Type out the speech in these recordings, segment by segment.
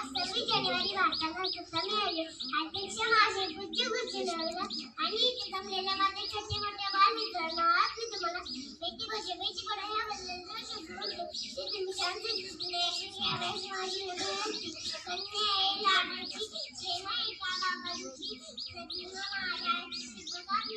आज सव्वीस जानेवारी भारताला स्वतंत्र मिळाले. अध्यक्ष माझे पूज्य गुरुजनाला आणि इथे जमलेल्या माझ्या छोटे मोठ्या बालमित्रांना आज मी तुम्हाला बेटी बचाव बेटी पढाओ याबद्दल ते तुम्ही शांत शिकले यावेळेस माझी विनंती कन्या आहे लाडाची प्रेम आहे बाबाची. सजीव माझ्या शिकवता मी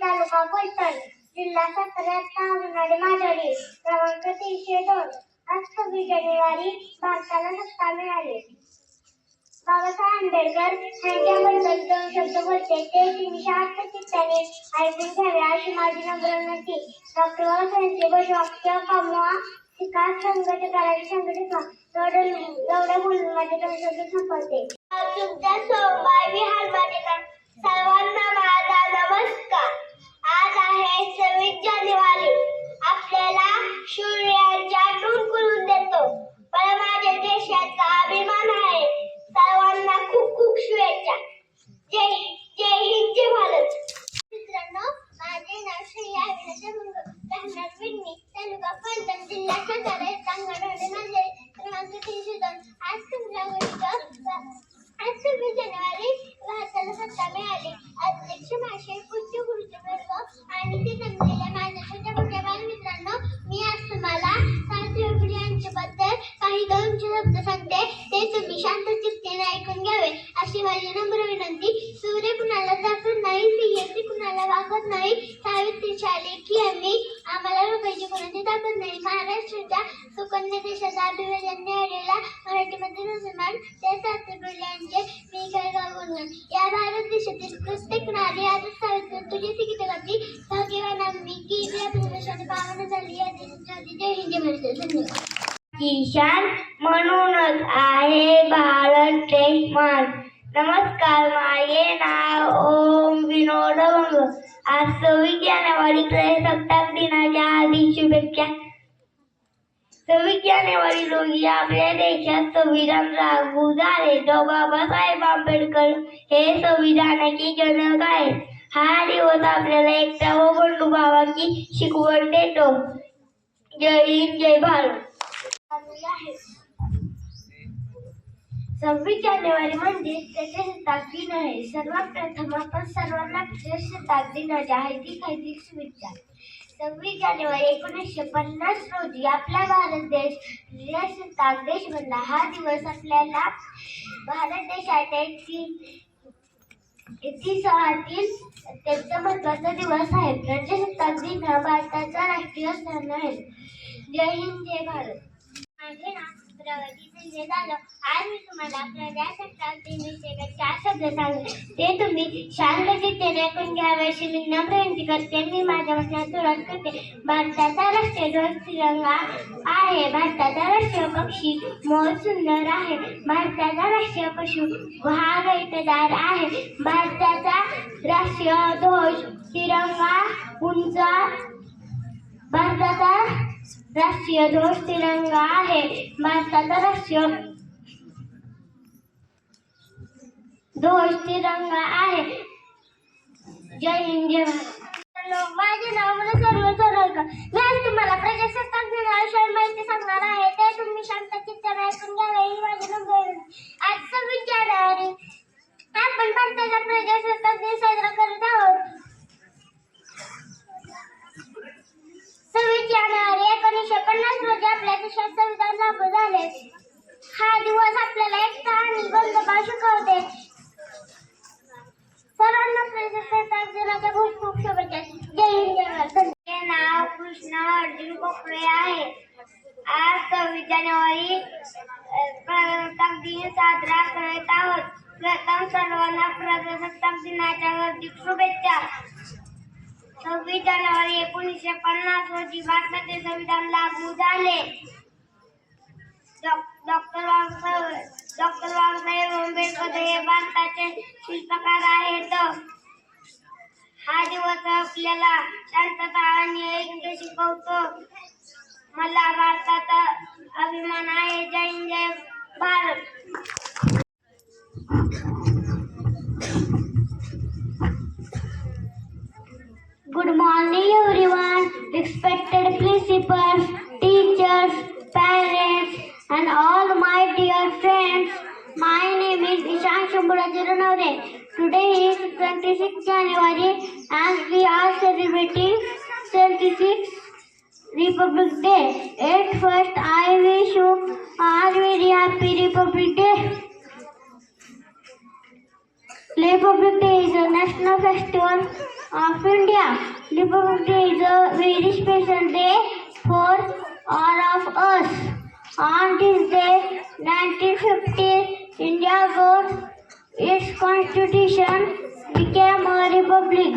तालुका फलटण जिल्हा सातारा तामिळनाडू माधवी क्रमांक तीनशे दोन आज सव्वीस जानेवारी भारताला सत्ता मिळाली. बाबासाहेब आंबेडकर यांच्याबद्दल दोन शब्द बोलते ते तीनशे आठ चित्ताने ऐकून घ्यावे अशी माझी नम्र विनंती. डॉक्टर बाबासाहेबांचे भरवाक्य कमवा शिका संघटित करायची संघटित व्हा एवढं एवढं बोलून माझे दोन शब्द संपवते. तुमच्या सोमवार विहार सर्वांना माझा नमस्कार. आज आहे सव्वीस जानेवारी. आपल्याला सूर्याच्या करून देतो. मला माझ्या देशाचा अभिमान आहे. की आम्ही आम्हाला रोखायची कोणाची ताकद नाही. महाराष्ट्राच्या सुकन्या देशाचा अभिवादन मिळालेला मराठीमध्ये मुसलमान ते सावित्रीबाई म्हणजे मी काय गुणगान या भारत देशातील प्रत्येक नारी आज सावित्री तुझी गीत भाग्यवान आम्ही की या प्रदेशाने पावन झाली. या देशाची जय हिंदी. म्हणते धन्यवाद. किशान म्हणूनच आहे भारत देश मान. नमस्कार माझे नाव ओम विनोद आज सव्वीस जानेवारीकडे सत्ताक दिनाच्या आधी शुभेच्छा. सव्वीस जानेवारी रोजी आपल्या देशात संविधान लागू झाले. तो बाबासाहेब आंबेडकर हे संविधानाचे जनक आहेत. हा दिवस आपल्याला एकता व बंधुभावाची शिकवण देतो. जय हिंद जय भारत. सव्वीस जानेवारी म्हणजे प्रजासत्ताक दिन आहे सर्वात प्रथम आपण सर्वांना शेतात दिनाच्या हार्दिक हार्दिक शुभेच्छा. सव्वीस जानेवारी एकोणीसशे पन्नास रोजी आपला भारत देश प्रजासत्ताक देश बनला हा दिवस आपल्याला भारत देशाच्या इतिहासातील अत्यंत महत्त्वाचा दिवस आहे. प्रजासत्ताक दिन हा भारताचा राष्ट्रीय सण आहे. जय हिंद जय भारत. माझे नाव आज मी तुम्हाला प्रजासत्ताक चार शब्द सांगते ते तुम्ही शांत चित्तेने ऐकून घ्यावे अशी मी नम्र विनंती करते. मी माझ्या वचनात सुरुवात करते. भारताचा राष्ट्रीय ध्वज तिरंगा आहे. भारताचा राष्ट्रीय पक्षी मोर सुंदर आहे. भारताचा राष्ट्रीय पशु हा गैतदार आहे. भारताचा राष्ट्रीय ध्वज तिरंगा उंच. भारताचा राष्ट्रीय ध्वज तिरंगा आहे. भारताचा राष्ट्रीय ध्वज तिरंगा आहे. जय हिंद जय माझे नाव मला सर्व सरळकर मी आज तुम्हाला प्रजासत्ताक दिनाविषयी माहिती सांगणार आहे. ते तुम्ही शांत चित्ताने ऐकून घ्यावे. ही माझी नम्र विनंती. आज सव्वीस जानेवारी आपण भारताचा प्रजासत्ताक दिन साजरा करत आहोत. सव्वीस जानेवारी एकोणीसशे पन्नास रोजी आपल्या देशात संविधान लागू झाले हा दिवस आपल्याला एकता आणि बंधुभाव शिकवते सर्वांना प्रजासत्ताक दिनाच्या खूप खूप शुभेच्छा जय हिंद जय नाव कृष्ण अर्जुन कोकळे आहे आज सव्वीस जानेवारी प्रजासत्ताक दिन साजरा करत आहोत. प्रथम सर्वांना प्रजासत्ताक दिनाच्या हार्दिक शुभेच्छा. सव्वीस जानेवारी एकोणीसशे पन्नास रोजी भारताचे संविधान लागू झाले. डॉ- डॉक्टर बाबासाहेब डॉक्टर बाबासाहेब आंबेडकर हे भारताचे शिल्पकार आहेत. हा दिवस आपल्याला शांतता आणि ऐक्य शिकवतो. मला भारताचा अभिमान आहे. जय हिंद जय Bharat. Good morning, everyone. Respected principals, teachers, parents, and all my dear friends. My name is Ishan Shambhuraji Ranavre. Today is 26 January and we are celebrating 76 Republic Day. At first, I wish you all very happy Republic Day. Republic Day is a national festival of India. Republic Day is a very special day for all of us. On this day, 1950, India got its constitution, became a republic.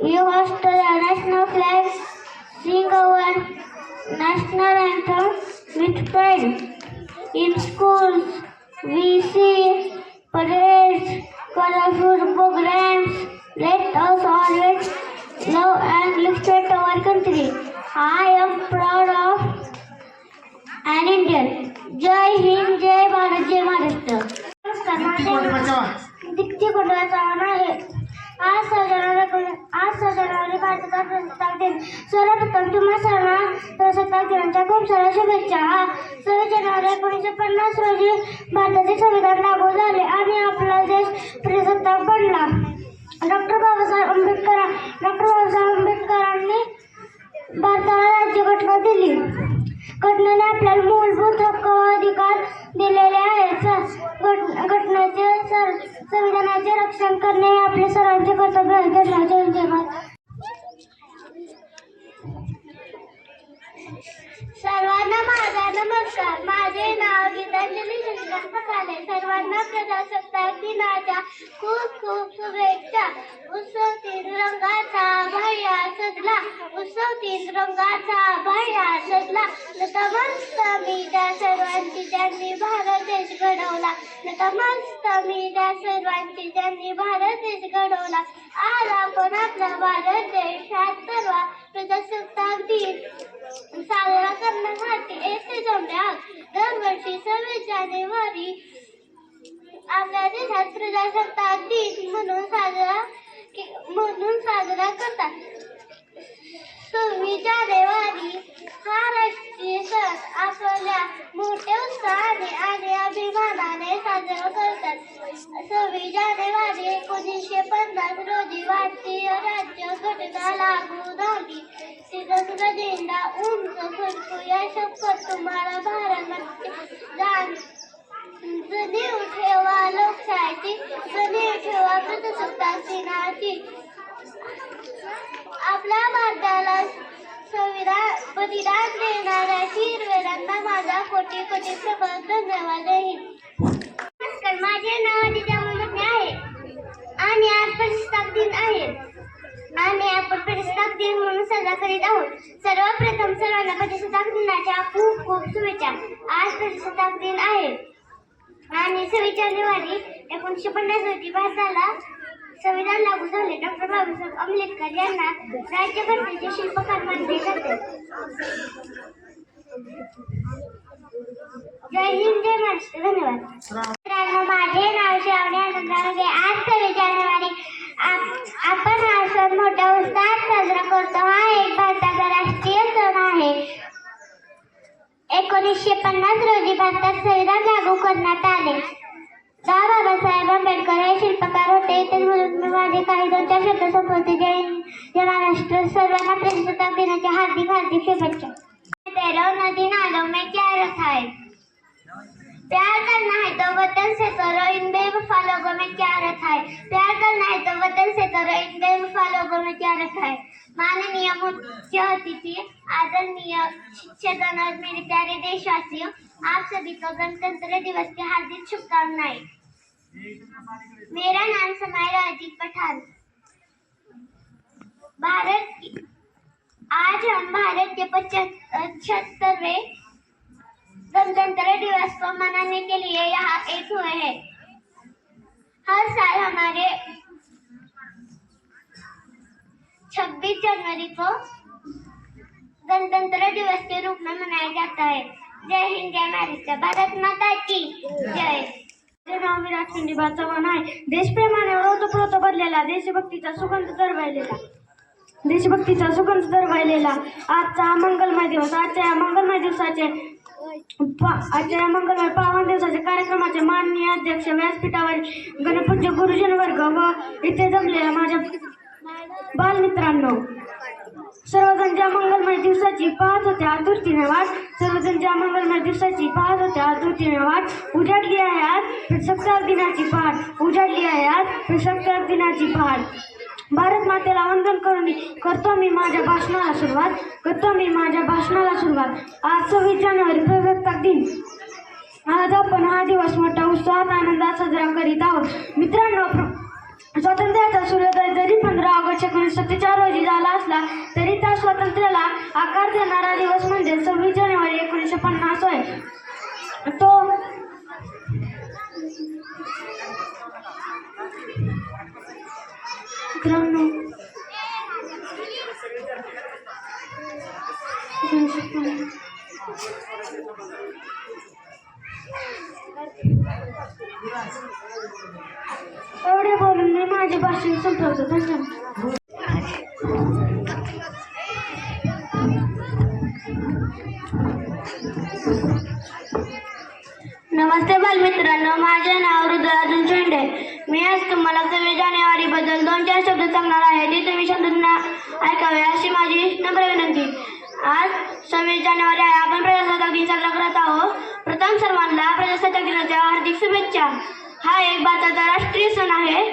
We host the national flag, sing our national anthem with pride. In schools, we see parades, colorful programs. Let us always love and respect our country. I am proud of an Indian. Jai Hind Jai Bharat, Jai Maharashtra नमस्कार माझे दीप्ती कुटुंबा चव्हाण आहे आज सजवणारे आज सजवणारे भारताचा प्रजासत्ताक दिन सर्वप्रथम तुम्हा सर्वांना प्रजासत्ताक दिनाच्या खूप साऱ्या शुभेच्छा हा सव्वीस जानेवारी एकोणीसशे पन्नास रोजी भारताचे संविधान लागू झाले आणि आपला देश प्रजासत्ताक बनला डॉक्टर बाबासाहेब आंबेडकर डॉक्टर बाबासाहेब आंबेडकरांनी भारताला राज्यघटना दिली. घटनेने आपल्याला मूलभूत हक्क व अधिकार दिलेले आहेत घट- घटनेचे सर- संविधानाचे रक्षण करणे हे आपले सर्वांचे कर्तव्य आहे. धन्यवाद जय सर्वांना माझा नमस्कार. माझे नाव गीतांजली झाले. सर्वांना प्रजासत्ताक दिनाच्या खूप खूप शुभेच्छा. उत्सव तीन रंगाचा भया सजला. उत्सव तीन रंगाचा भया सजला. नतमस्त मी त्या सर्वांची ज्यांनी भारत देश घडवला. नतमस्त मी त्या सर्वांची ज्यांनी भारत देश घडवला. आज आपण आपला भारत देशात सर्व प्रजासत्ताक दिन साजरा करण्यासाठी येथे जमले आहोत दरवर्षी सव्वीस जानेवारी आपल्या देशात प्रजासत्ताक दिन म्हणून साजरा म्हणून साजरा करतात. सव्वीस जानेवारी महाराष्ट्रीय सण आपल्या मोठ्या उत्साहाने आणि अभिमानाने साजरा करतात. सव्वीस जानेवारी एकोणीसशे पन्नास रोजी भारतीय राज्य घटना लागू झाली. तिरंगा झेंडा उंच फडकू या शपथ तुम्हाला भारतामध्ये जाण जणीव ठेवा. लोकशाहीची जणीव ठेवा. प्रजासत्ताक दिनाची आपल्या भारताला संविधान बलिदान देणाऱ्या शूरवीरांना माझा कोटी कोटी प्रबळ धन्यवाद आहे. नमस्कार माझे नाव अदित्य आहे. आणि आज प्रजासत्ताक दिन आहे. आणि आपण प्रजासत्ताक दिन म्हणून साजरा करीत आहोत. सर्वप्रथम सर्वांना प्रजासत्ताक दिनाच्या खूप खूप शुभेच्छा. आज प्रजासत्ताक दिन आहे. आणि सव्वीस जानेवारी एकोणीसशे पन्नास रोजी भारताला संविधान लागू झाले. डॉक्टर बाबासाहेब आंबेडकर यांना राज्यघटनेचे शिल्पकार मानले जाते. जय हिंद जय महाराष्ट्र. धन्यवाद. मित्रांनो, माझे नाव श्रावणी आनंदामध्ये आज सव्वीस जानेवारी. आप- आपण हा सण मोठ्या उत्साहात साजरा करतो. हा एक भारताचा राष्ट्रीय सण आहे. एकोणीसशे पन्नास रोजी भारतात संविधान लागू करण्यात आले. डॉ बाबासाहेब आंबेडकर हे शिल्पकार होते. ते म्हणून मी माझे काही दोन चार शब्द संपवते जय महाराष्ट्र. सर्वांना प्रजासत्ताक दिनाच्या हार्दिक हार्दिक शुभेच्छा. तेरह नदी नालों में क्या रखा है प्यार करना है तो वतन से करो. इन बेवफा लोगों में क्या रखा है प्यार करना है तो वतन से करो. इन बेवफा लोगों में क्या रखा है माननीय मुख्य अतिथि, आदरणीय शिक्षकगण और मेरे प्यारे देशवासियों आप सभी को गणतंत्र दिवस की हार्दिक शुभकामनाएँ। मेरा नाम समाय राजीव पठान। भारत आज हम भारत के पचहत्तरवे गणतंत्र दिवस को मनाने के लिए यहाँ एक हुए हैं। हर साल हमारे 26 जनवरी को गणतंत्र दिवस के रूप में मनाया जाता है। जय हिंद जय महाराष्ट्र भारत माता की जय नाव विराट खंडीबा चव्हाण आहे. देशप्रेमाने ओतप्रोत भरलेला देशभक्तीचा सुगंध दरवळलेला. देशभक्तीचा सुगंध दरवळलेला. आजचा हा मंगलमय दिवस आजच्या या मंगलमय दिवसाचे पा- आजच्या या मंगलमय पावन दिवसाच्या कार्यक्रमाचे माननीय अध्यक्ष व्यासपीठावर गणपूज्य गुरुजन वर्ग व इथे जमलेल्या माझ्या बालमित्रांनो सर्वजण ज्या मंगलमय दिवसाची पाहत होते आतुरतीने वाट सर्वजण ज्या मंगलमय दिवसाची पाहत होते आतुरतीने वाट उजाडली आहे आज प्रसक्तार दिनाची पहाट. उजाडली आहे आज प्रसक्तार दिनाची पहाट. भारत मातेला वंदन करून करतो मी माझ्या भाषणाला सुरुवात. करतो मी माझ्या भाषणाला सुरुवात. आज सव्वीस जानेवारी प्रजासत्ताक दिन. आज आपण हा दिवस मोठा उत्साहात आनंदात साजरा करीत आहोत. मित्रांनो स्वातंत्र्याचा सूर्योदय जरी पंधरा ऑगस्ट एकोणीसशे सत्तेचाळ रोजी झाला असला तरी त्या स्वातंत्र्याला आकार देणारा दिवस म्हणजे सव्वीस जानेवारी एकोणीसशे पन्नास होय. तो एवढे बोलून मी माझे भाषण संपवतो. धन्यवाद नमस्ते बालमित्रांनो माझे नाव रुद्रार्जुन शेंडे. मी आज तुम्हाला सव्वीस जानेवारी बद्दल दोन चार शब्द सांगणार आहे. ते तुम्ही शब्द ऐकावे अशी माझी नम्र विनंती. आज सव्वीस जानेवारी आहे. आपण प्रजासत्ताक दिन साजरा करत आहोत. प्रथम सर्वांना प्रजासत्ताक दिनाच्या हार्दिक शुभेच्छा. हा एक भारताचा राष्ट्रीय सण आहे.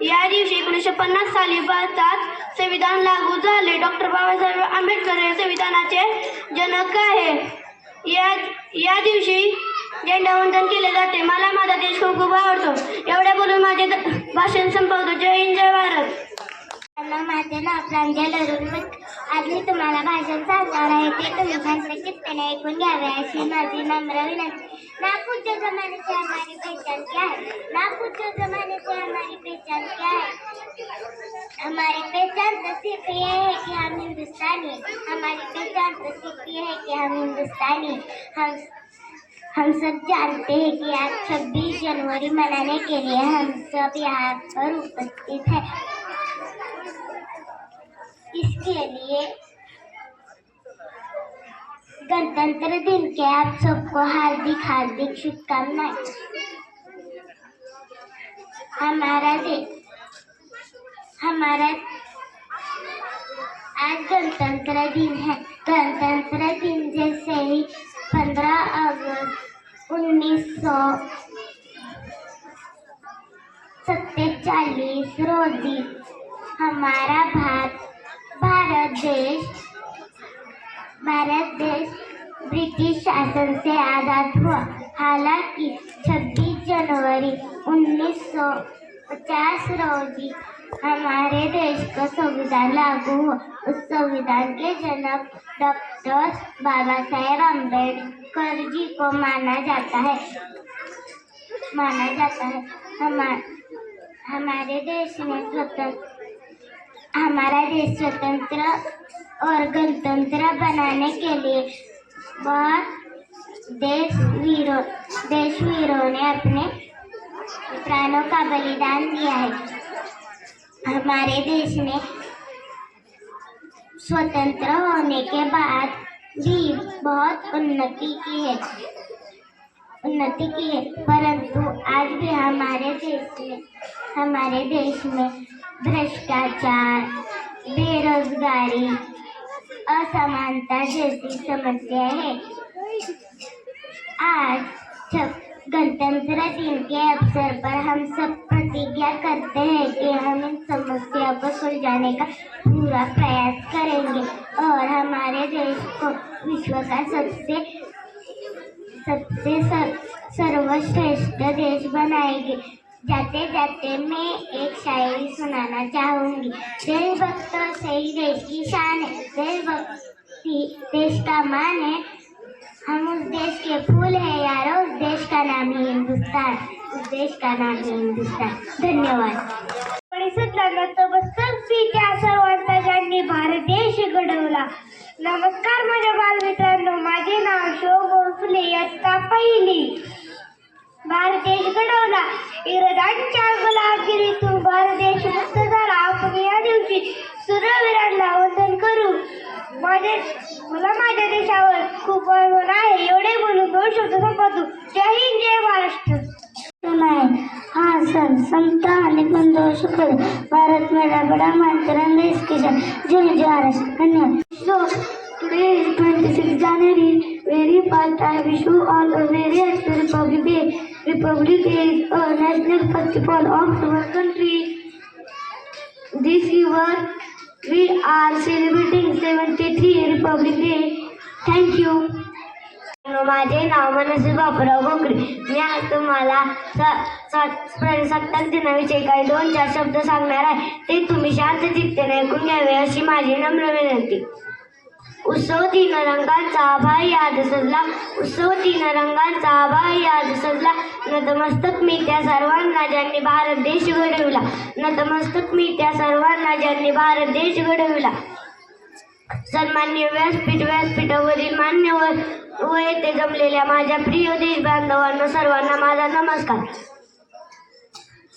या दिवशी एकोणीसशे पन्नास साली भारतात संविधान लागू झाले. डॉक्टर बाबासाहेब आंबेडकर हे संविधानाचे जनक आहे. या या दिवशी झेंडावंदन केले जाते. मला माझा देश खूप खूप आवडतो. एवढ्या बोलून माझे द- भाषण संपवतो. जय हिंद जय भारत. माझे नाव प्रांजल अरुण आज भाषण क्या है ना पूज्य हमारी पहचान क्या है हमारी पहचान तो सिर्फ़ ये है कि हम हिंदुस्तानी हमारी पहचान तो सिर्फ़ ये है कि हम हिंदुस्तानी हम हम सब जानते हैं कि आज 26 जनवरी मनाने के लिए हम सब यहाँ पर उपस्थित हैं। इसके लिए गणतंत्र दिन के आप सबको हार्दिक हार्दिक शुभकामनाएँ। हमारा देश हमारा आज गणतंत्र दिन है। गणतंत्र दिन जैसे ही पंद्रह अगस्त उन्नीस सौ सत्तेचालीस रोजी हमारा भारत भारत देश भारत देश ब्रिटिश शासन से आज़ाद हुआ. हालाँकि 26 जनवरी 1950 रोजी हमारे देश का संविधान लागू हुआ. उस संविधान के जनक डॉक्टर बाबा साहेब अंबेडकर जी को माना जाता है। माना जाता है। हमारे हमारे देश में स्वतंत्र हमारा देश स्वतंत्र और गणतंत्र बनाने के लिए बहुत देश वीरों देश वीरों ने अपने प्राणों का बलिदान दिया है। हमारे देश ने स्वतंत्र होने के बाद भी बहुत उन्नति की है, उन्नति की है। परंतु आज भी हमारे देश में, हमारे देश में भ्रष्टाचार बेरोजगारी असमानता जैसी समस्याएँ हैं। आज गणतंत्र दिन के अवसर पर हम सब प्रतिज्ञा करते हैं कि हम इन समस्याओं को सुलझाने का पूरा प्रयास करेंगे और हमारे देश को विश्व का सबसे सबसे सर, सर्वश्रेष्ठ देश बनाएँगे। जाते जाते मैं एक शायरी सुनाना चाहूंगी. दिल भक्त सही देश की शान है दिल भक्ति देश का मान. है हम उस देश के फूल हैं यारो उस देश का नाम है हिंदुस्तान उस देश का नाम है हिंदुस्तान. धन्यवाद. त्या सर्वांचा ज्यांनी भारत देश घडवला. नमस्कार माझ्या बालमित्रांनो माझे नाव शो भोसले इयत्ता पहिली. भारत देश घडवला इंग्रजांच्या गुलामगिरीतून भारत देश मुक्त झाला आपण या दिवशी. सूर्यवीरांना वंदन करू. माझे मला माझ्या देशावर खूप अभिमान आहे. एवढे बोलून दोन शब्द संपवतो. जय हिंद जय महाराष्ट्र. नाही हा सण समता आणि बंधू शुक्र भारत मेरा बडा मान तिरंगा इसके जय जय महाराष्ट्र. धन्यवाद. Today is 26 January very fast I wish you all a very happy Republic Day Republic Day is a national festival of our country this year we are celebrating 73 Republic Day thank you माझे नाव मनसे बापराव गोकरे मी आज तुम्हाला स- प्रजासत्ताक दिनाविषयी काही दोन चार शब्द सांगणार आहे ते तुम्ही शांत चित्तेने ऐकून घ्यावे अशी माझी नम्र विनंती उत्सव तीन रंगांचा आभाळ याद सजला उत्सव तीन रंगांचा आभाळ याद सजला नतमस्तक मी त्या सर्वांना ज्यांनी भारत देश घडविला. नतमस्तक मी त्या सर्वांना ज्यांनी भारत देश घडविला. सन्मान्य व्यासपीठ व्यासपीठावरील मान्यवर व येथे जमलेल्या माझ्या प्रिय देश बांधवांना सर्वांना माझा नमस्कार.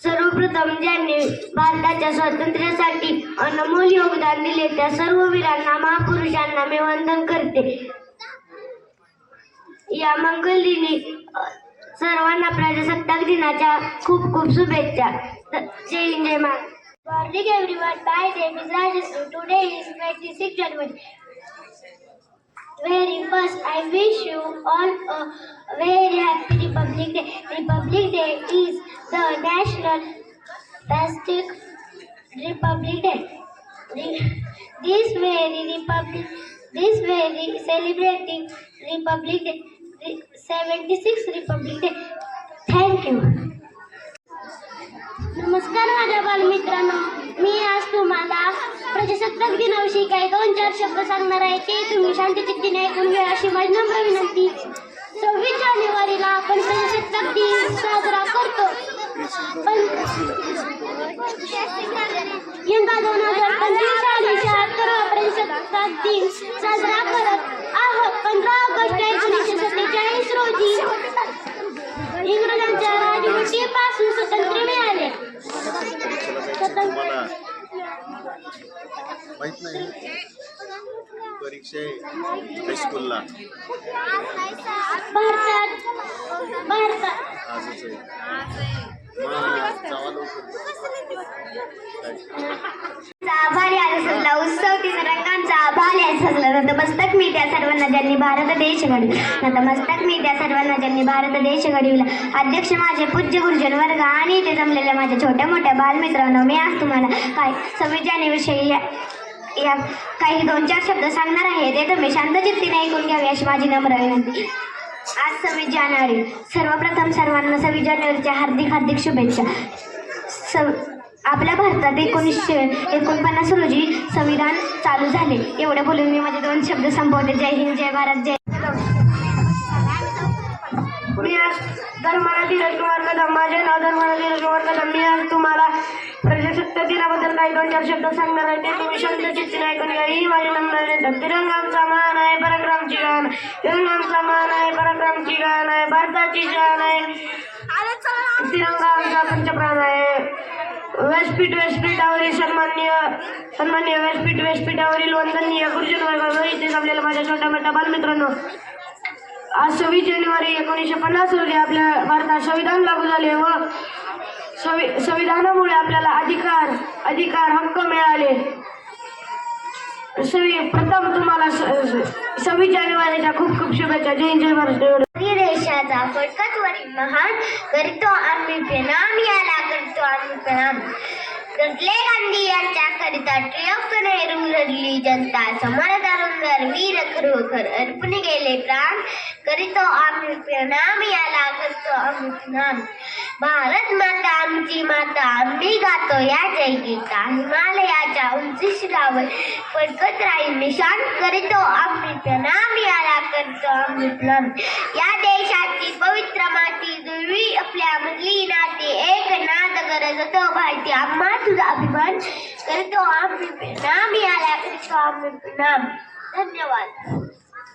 सर्वप्रथम ज्यांनी भारताच्या स्वातंत्र्यासाठी अनमोल योगदान दिले त्या सर्व वीरांना महापुरुषांना मी वंदन करते या मंगलदिनी दिनी सर्वांना प्रजासत्ताक दिनाच्या खूप खूप शुभेच्छा जय हिंद जय Maharaj Morning everyone, my name is Rajasri. Today is 26 January. Very first, I wish you all a very happy Republic Day. Republic Day is the national plastic Republic Day. Re- This very Republic, this very celebrating Republic Day, re- 76 Republic Day. Thank you. नमस्कार माझ्या बालमित्रांनो मी आज तुम्हाला प्रजासत्ताक दिनाविषयी काय दोन चार शब्द सांगणार आहे ते तुम्ही शांतचित्तीने ऐकून घ्या अशी माझी नम्र विनंती. सव्वीस जानेवारीला आपण प्रजासत्ताक दिन साजरा करतो. पण यंदा दोन हजार पंचवीस साली शहात्तर प्रजासत्ताक दिन साजरा करत आहोत. पंधरा ऑगस्ट एकोणीसशे सत्तेचाळीस रोजी इंग्रजांच्या राजवटीपासून स्वतंत्र मिळाले तुम्हाला माहीत नाही परीक्षा आहे हायस्कूलला आजच आहे? आभार याद सजला उत्सव तीन रंगांचा आभार याद सजला नतमस्तक मी त्या सर्वांना ज्यांनी भारत देश घडविला. नतमस्तक मी त्या सर्वांना ज्यांनी भारत देश घडविला. अध्यक्ष माझे पूज्य गुरुजन वर्ग आणि इथे जमलेल्या माझ्या छोट्या मोठ्या बालमित्रांनो मी आज तुम्हाला काय सव्वीस जानेविषयी या काही दोन चार शब्द सांगणार आहे. ते तुम्ही शांतचित्तीने ऐकून घ्यावे अशी माझी नम्र विनंती. आज सव्वीस जानेवारी. सर्वप्रथम सर्वांना सव्वीस जानेवारीच्या हार्दिक हार्दिक शुभेच्छा. सव आपल्या भारतात एकोणीसशे एकोणपन्नास रोजी संविधान चालू झाले. एवढे बोलून मी माझे दोन शब्द संपवले जय हिंद जय भारत जय मी आज धर्माला धीरज कुमार कदम माझे नाव धर्माला धीरज कदम मी आज तुम्हाला प्रजासत्ताक दिनाबद्दल काही दोन चार शब्द सांगणार आहे. ते तुम्ही शांत चित्तीने ऐकून घ्या ही माझी नंबर देतात तिरंगामचा मान आहे पराक्रमची गाण तिरंगामचा मान आहे पराक्रमची गाण आहे भारताची शान आहे. तिरंगा आमचा पंचप्राण आहे. व्यासपीठ व्यासपीठावरील सन्मान्य सन्मान्य व्यासपीठ व्यासपीठावरील वंदनीय गुरुजन वर्ग इथे आपल्याला माझ्या छोट्या मोठ्या बालमित्रांनो आज सव्वीस जानेवारी एकोणीसशे पन्नास रोजी आपल्या भारतात संविधान लागू झाले व सवि संविधानामुळे आपल्याला अधिकार अधिकार हक्क मिळाले. सवी प्रथम तुम्हाला स- सव्वीस जानेवारीच्या खूप खूप शुभेच्छा. जय जय महाराष्ट्र देशाचा फडकत वरील महान करतो आम्ही प्रणाम याला करतो आम्ही प्रणाम. गजले गांधी यांच्या करिता ट्रियम्फ नेहरू लढली जनता समर समरदारुंदर वीर खरोखर अर्पण गेले प्राण करीतो आम्ही प्रणाम याला करतो आम्ही प्रणाम. भारत माता आमची माता आम्ही गातो या जय गीता. हिमालयाच्या उंची शिरावर फडकत राहील निशान करीतो आम्ही प्रणाम याला करतो आम्ही प्रणाम. या देशाची पवित्र माती दुर्वी आपल्या मधली नाती. एक नाद गरज तो भारती आम्हा तुझा अभिमान. करतो आम्ही प्रणाम याला करतो आम्ही प्रणाम धन्यवाद.